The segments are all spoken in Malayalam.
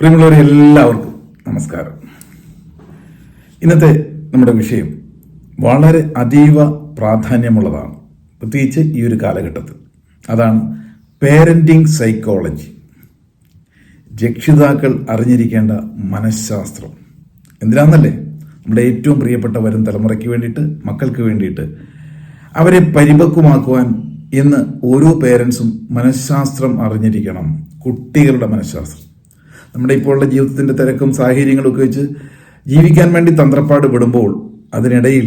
പ്രിയമുള്ളവരെ എല്ലാവർക്കും നമസ്കാരം. ഇന്നത്തെ നമ്മുടെ വിഷയം വളരെ അതീവ പ്രാധാന്യമുള്ളതാണ്. പ്രത്യേകിച്ച് ഈ ഒരു കാലഘട്ടത്തിൽ. അതാണ് പേരന്റിങ് സൈക്കോളജി രക്ഷിതാക്കൾ അറിഞ്ഞിരിക്കേണ്ട മനഃശാസ്ത്രം. എന്തിനാണെന്നല്ലേ നമ്മുടെ ഏറ്റവും പ്രിയപ്പെട്ട വരും തലമുറയ്ക്ക് വേണ്ടിയിട്ട് മക്കൾക്ക് വേണ്ടിയിട്ട് അവരെ പരിപക്വമാക്കുവാൻ ഇന്ന് ഓരോ പേരൻസും മനഃശാസ്ത്രം അറിഞ്ഞിരിക്കണം. കുട്ടികളുടെ മനഃശാസ്ത്രം. നമ്മുടെ ഇപ്പോഴുള്ള ജീവിതത്തിന്റെ തിരക്കും സാഹചര്യങ്ങളും ഒക്കെ വെച്ച് ജീവിക്കാൻ വേണ്ടി തന്ത്രപ്പാട് വിടുമ്പോൾ അതിനിടയിൽ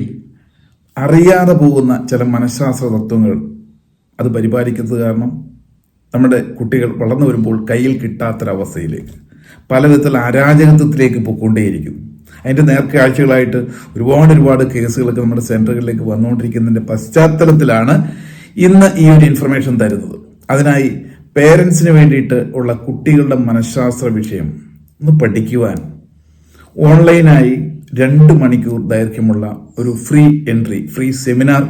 അറിയാതെ പോകുന്ന ചില മനഃശാസ്ത്ര തത്വങ്ങൾ അത് പരിപാലിക്കുന്നത് കാരണം നമ്മുടെ കുട്ടികൾ വളർന്നു വരുമ്പോൾ കയ്യിൽ കിട്ടാത്തൊരവസ്ഥയിലേക്ക് പലവിധത്തിൽ അരാജകത്വത്തിലേക്ക് പൊയ്ക്കൊണ്ടേയിരിക്കുന്നു. അതിന്റെ നേർക്കാഴ്ചകളായിട്ട് ഒരുപാട് ഒരുപാട് കേസുകളൊക്കെ നമ്മുടെ സെന്ററുകളിലേക്ക് വന്നുകൊണ്ടിരിക്കുന്നതിന്റെ പശ്ചാത്തലത്തിലാണ് ഇന്ന് ഈ ഒരു ഇൻഫർമേഷൻ തരുന്നത്. അതിനായി പേരൻസിന് വേണ്ടിയിട്ട് ഉള്ള കുട്ടികളുടെ മനഃശാസ്ത്ര വിഷയം ഒന്ന് പഠിക്കുവാൻ ഓൺലൈനായി രണ്ട് മണിക്കൂർ ദൈർഘ്യമുള്ള ഒരു ഫ്രീ എൻട്രി ഫ്രീ സെമിനാർ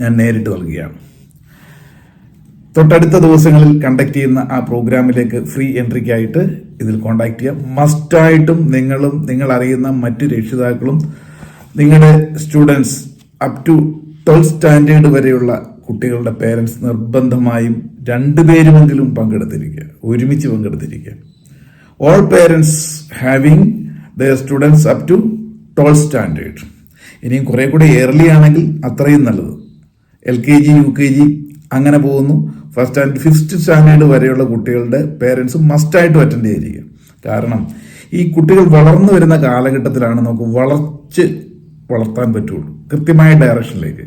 ഞാൻ നേരിട്ട് നൽകുകയാണ്. തൊട്ടടുത്ത ദിവസങ്ങളിൽ കണ്ടക്ട് ചെയ്യുന്ന ആ പ്രോഗ്രാമിലേക്ക് ഫ്രീ എൻട്രിക്കായിട്ട് ഇതിൽ കോൺടാക്ട് ചെയ്യാം. മസ്റ്റായിട്ടും നിങ്ങളും നിങ്ങൾ അറിയുന്ന മറ്റു രക്ഷിതാക്കളും നിങ്ങളുടെ students up to twelfth standard വരെയുള്ള കുട്ടികളുടെ പേരൻസ് നിർബന്ധമായും രണ്ടുപേരുമെങ്കിലും പങ്കെടുത്തിരിക്കുക ഒരുമിച്ച് പങ്കെടുത്തിരിക്കുക. All parents having the students up to twelfth standard ഇനിയും കുറെ കൂടി ഏർലി ആണെങ്കിൽ അത്രയും നല്ലത്. L K G U K G അങ്ങനെ പോകുന്നു. ഫസ്റ്റ് ആൻഡ് ഫിഫ്ത്ത് സ്റ്റാൻഡേർഡ് വരെയുള്ള കുട്ടികളുടെ പേരൻസ് മസ്റ്റായിട്ടും അറ്റൻഡ് ചെയ്തിരിക്കുക കാരണം ഈ കുട്ടികൾ വളർന്നു വരുന്ന കാലഘട്ടത്തിലാണ് നമുക്ക് വളർച്ച് വളർത്താൻ പറ്റുള്ളൂ. കൃത്യമായ ഡയറക്ഷനിലേക്ക്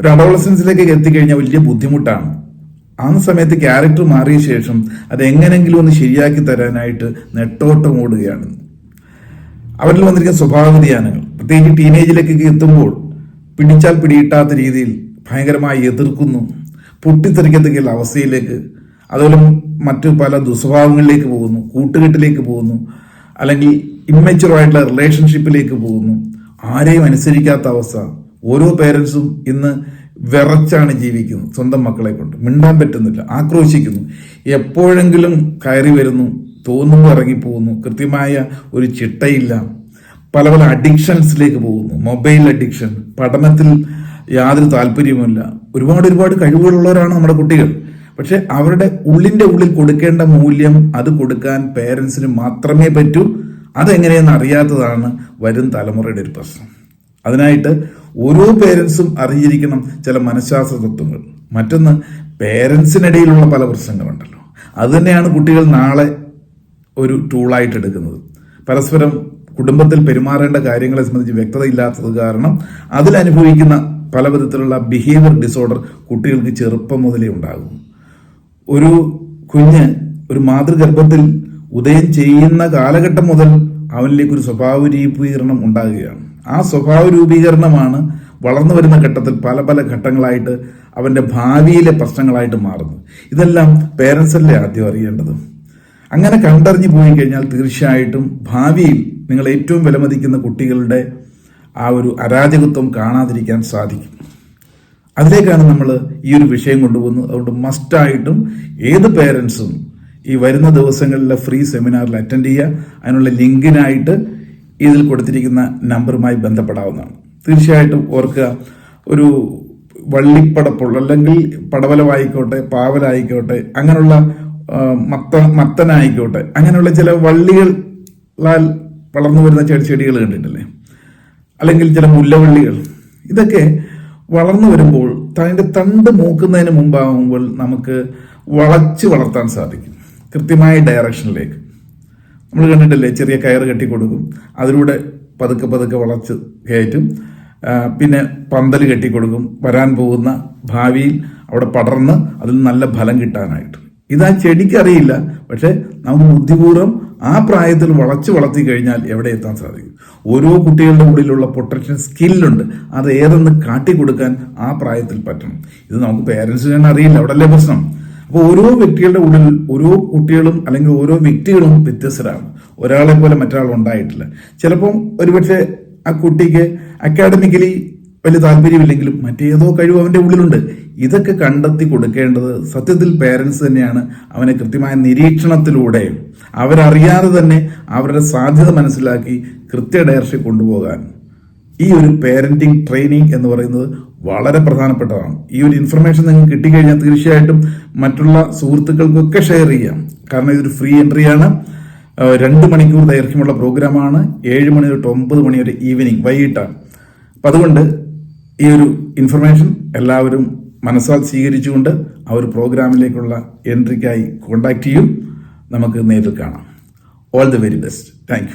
ഒരു അഡോളസൻസിലേക്ക് എത്തിക്കഴിഞ്ഞാൽ വലിയ ബുദ്ധിമുട്ടാണ്. ആ സമയത്ത് ക്യാരക്ടർ മാറിയ ശേഷം അത് എങ്ങനെങ്കിലും ഒന്ന് ശരിയാക്കി തരാനായിട്ട് നെട്ടോട്ടം ഓടുകയാണ്. അവരിൽ വന്നിരിക്കുന്ന സ്വഭാവ വ്യതിയാനങ്ങൾ പ്രത്യേകിച്ച് ടീനേജിലേക്കൊക്കെ എത്തുമ്പോൾ പിടിച്ചാൽ പിടിയിട്ടാത്ത രീതിയിൽ ഭയങ്കരമായി എതിർക്കുന്നു. പൊട്ടിത്തെറിക്കത്തെങ്കിൽ അവസ്ഥയിലേക്ക് അതുപോലെ മറ്റു പല ദുസ്വഭാവങ്ങളിലേക്ക് പോകുന്നു. കൂട്ടുകെട്ടിലേക്ക് പോകുന്നു. അല്ലെങ്കിൽ ഇമ്മച്ചുറായിട്ടുള്ള റിലേഷൻഷിപ്പിലേക്ക് പോകുന്നു. ആരെയും അനുസരിക്കാത്ത അവസ്ഥ. ഓരോ പേരൻസും ഇന്ന് വിറച്ചാണ് ജീവിക്കുന്നത് സ്വന്തം മക്കളെ കൊണ്ട്. മിണ്ടാൻ പറ്റുന്നില്ല ആക്രോശിക്കുന്നു. എപ്പോഴെങ്കിലും കയറി വരുന്നു തോന്നുന്നു ഇറങ്ങിപ്പോകുന്നു. കൃത്യമായ ഒരു ചിട്ടയില്ല. പല പല അഡിക്ഷൻസിലേക്ക് പോകുന്നു. മൊബൈൽ അഡിക്ഷൻ പഠനത്തിൽ യാതൊരു താല്പര്യവുമില്ല. ഒരുപാട് ഒരുപാട് കഴിവുകളുള്ളവരാണ് നമ്മുടെ കുട്ടികൾ. പക്ഷെ അവരുടെ ഉള്ളിന്റെ ഉള്ളിൽ കൊടുക്കേണ്ട മൂല്യം അത് കൊടുക്കാൻ പേരൻസിന് മാത്രമേ പറ്റൂ. അതെങ്ങനെയെന്ന് അറിയാത്തതാണ് വരും തലമുറയുടെ ഒരു പ്രശ്നം. അതിനായിട്ട് ഓരോ പേരൻസും അറിഞ്ഞിരിക്കണം ചില മനഃശാസ്ത്ര തത്വങ്ങൾ. മറ്റൊന്ന് പേരൻസിനിടയിലുള്ള പല പ്രശ്നങ്ങളുണ്ടല്ലോ. അത് തന്നെയാണ് കുട്ടികൾ നാളെ ഒരു ടൂളായിട്ട് എടുക്കുന്നത്. പരസ്പരം കുടുംബത്തിൽ പെരുമാറേണ്ട കാര്യങ്ങളെ സംബന്ധിച്ച് വ്യക്തത ഇല്ലാത്തത് കാരണം അതിൽ അനുഭവിക്കുന്ന പല വിധത്തിലുള്ള ബിഹേവിയർ ഡിസോർഡർ കുട്ടികൾക്ക് ചെറുപ്പം മുതലേ ഉണ്ടാകും. ഒരു കുഞ്ഞ് ഒരു മാതൃഗർഭത്തിൽ ഉദയം ചെയ്യുന്ന കാലഘട്ടം മുതൽ അവനിലേക്ക് ഒരു സ്വഭാവ രൂപീകരണം ഉണ്ടാകുകയാണ്. ആ സ്വഭാവ രൂപീകരണമാണ് വളർന്നു വരുന്ന ഘട്ടത്തിൽ പല പല ഘട്ടങ്ങളായിട്ട് അവന്റെ ഭാവിയിലെ പ്രശ്നങ്ങളായിട്ട് മാറുന്നത് ഇതെല്ലാം പേരൻസല്ലേ ആദ്യം അറിയേണ്ടത്? അങ്ങനെ കണ്ടറിഞ്ഞു പോയി കഴിഞ്ഞാൽ തീർച്ചയായിട്ടും ഭാവിയിൽ നിങ്ങൾ ഏറ്റവും വിലമതിക്കുന്ന കുട്ടികളുടെ ആ ഒരു അരാജകത്വം കാണാതിരിക്കാൻ സാധിക്കും. അതിലേക്കാണ് നമ്മൾ ഈ ഒരു വിഷയം കൊണ്ടുപോകുന്നത്. അതുകൊണ്ട് മസ്റ്റായിട്ടും ഏത് പേരൻസും ഈ വരുന്ന ദിവസങ്ങളിലെ ഫ്രീ സെമിനാറിൽ അറ്റൻഡ് ചെയ്യുക. അതിനുള്ള ലിങ്കിനായിട്ട് ഇതിൽ കൊടുത്തിരിക്കുന്ന നമ്പറുമായി ബന്ധപ്പെടാവുന്നതാണ്. തീർച്ചയായിട്ടും ഓർക്കുക ഒരു വള്ളിപ്പടപ്പുള്ള അല്ലെങ്കിൽ പടവലമായിക്കോട്ടെ പാവലായിക്കോട്ടെ അങ്ങനെയുള്ള മത്ത മത്തനായിക്കോട്ടെ അങ്ങനെയുള്ള ചില വള്ളികളാൽ വളർന്നു വരുന്ന ചെടി ചെടികൾ കണ്ടിട്ടില്ലേ? അല്ലെങ്കിൽ ചില മുല്ലവള്ളികൾ. ഇതൊക്കെ വളർന്നു വരുമ്പോൾ അതിന്റെ തണ്ട് മൂക്കുന്നതിന് മുമ്പാകുമ്പോൾ നമുക്ക് വളച്ച് വളർത്താൻ സാധിക്കും. കൃത്യമായ ഡയറക്ഷനിലേക്ക് നമ്മൾ കണ്ടിട്ടില്ലേ ചെറിയ കയർ കെട്ടി കൊടുക്കും. അതിലൂടെ പതുക്കെ പതുക്കെ വളച്ച് കയറ്റും. പിന്നെ പന്തൽ കെട്ടിക്കൊടുക്കും വരാൻ പോകുന്ന ഭാവിയിൽ അവിടെ പടർന്ന് അതിൽ നല്ല ഫലം കിട്ടാനായിട്ട്. ഇത് ആ ചെടിക്ക് അറിയില്ല. പക്ഷെ നമുക്ക് ബുദ്ധിപൂർവം ആ പ്രായത്തിൽ വളച്ച് വളർത്തി കഴിഞ്ഞാൽ എവിടെ എത്താൻ സാധിക്കും. ഓരോ കുട്ടികളുടെ ഉള്ളിലുള്ള പൊട്ടൻഷ്യൽ സ്കില്ലുണ്ട് അത് ഏതെന്ന് കാട്ടിക്കൊടുക്കാൻ ആ പ്രായത്തിൽ പറ്റണം. ഇത് നമുക്ക് പേരൻസിന് അറിയില്ല. അവിടെയല്ലേ പ്രശ്നം? അപ്പോൾ ഓരോ വ്യക്തികളുടെ ഉള്ളിൽ ഓരോ കുട്ടികളും അല്ലെങ്കിൽ ഓരോ വ്യക്തികളും വ്യത്യസ്തരാണ്. ഒരാളെ പോലെ മറ്റൊരാൾ ഉണ്ടായിട്ടില്ല. ചിലപ്പം ഒരുപക്ഷെ ആ കുട്ടിക്ക് അക്കാഡമിക്കലി വലിയ താല്പര്യമില്ലെങ്കിലും മറ്റേതോ കഴിവ് അവന്റെ ഉള്ളിലുണ്ട്. ഇതൊക്കെ കണ്ടെത്തി കൊടുക്കേണ്ടത് സത്യത്തിൽ പേരൻസ് തന്നെയാണ്. അവനെ കൃത്യമായ നിരീക്ഷണത്തിലൂടെ അവരറിയാതെ തന്നെ അവരുടെ സാധ്യത മനസ്സിലാക്കി കൃത്യ ഡയറക്ഷൻ കൊണ്ടുപോകാൻ. ഈ ഒരു പേരന്റിങ് ട്രെയിനിങ് എന്ന് പറയുന്നത് വളരെ പ്രധാനപ്പെട്ടതാണ്. ഈ ഒരു ഇൻഫർമേഷൻ നിങ്ങൾക്ക് കിട്ടിക്കഴിഞ്ഞാൽ തീർച്ചയായിട്ടും മറ്റുള്ള സുഹൃത്തുക്കൾക്കൊക്കെ ഷെയർ ചെയ്യാം. കാരണം ഇതൊരു ഫ്രീ എൻട്രി ആണ്. രണ്ട് മണിക്കൂർ ദൈർഘ്യമുള്ള പ്രോഗ്രാമാണ് ഏഴ് മണി തൊട്ട് ഒമ്പത് മണി വരെ ഈവനിങ് വൈകിട്ടാണ്. അപ്പം അതുകൊണ്ട് ഈ ഒരു ഇൻഫർമേഷൻ എല്ലാവരും മനസ്സാൽ സ്വീകരിച്ചുകൊണ്ട് ആ ഒരു പ്രോഗ്രാമിലേക്കുള്ള എൻട്രിക്കായി കോണ്ടാക്ട് ചെയ്യും. നമുക്ക് നേരിൽ കാണാം. All the very best thank